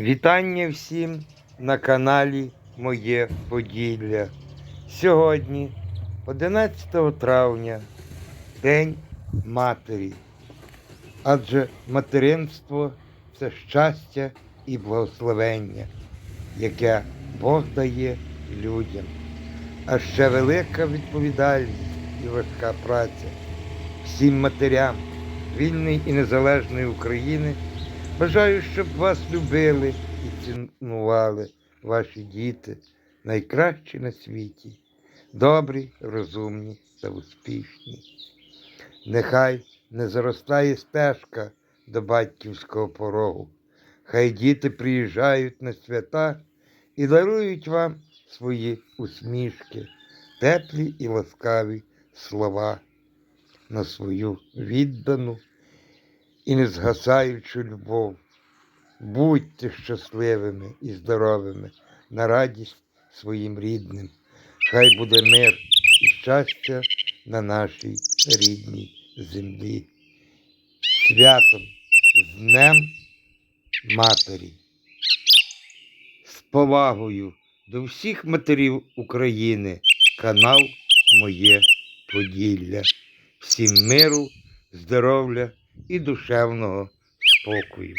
Вітання всім на каналі Моє Поділля. Сьогодні, 11 травня, День Матері. Адже материнство це щастя і благословення, яке Бог дає людям. А ще велика відповідальність і важка праця. Всім матерям вільної і незалежної України Бажаю, щоб вас любили і цінували ваші діти, найкращі на світі, добрі, розумні та успішні. Нехай не заростає стежка до батьківського порогу. Хай діти приїжджають на свята і дарують вам свої усмішки, теплі і ласкаві слова на свою віддану і незгасаючу любов. Будьте щасливими і здоровими на радість своїм рідним. Хай буде мир і щастя на нашій рідній землі. Святом з Днем Матері. З повагою до всіх матерів України канал Моє Поділля. Всім миру, здоров'я і душевного спокою.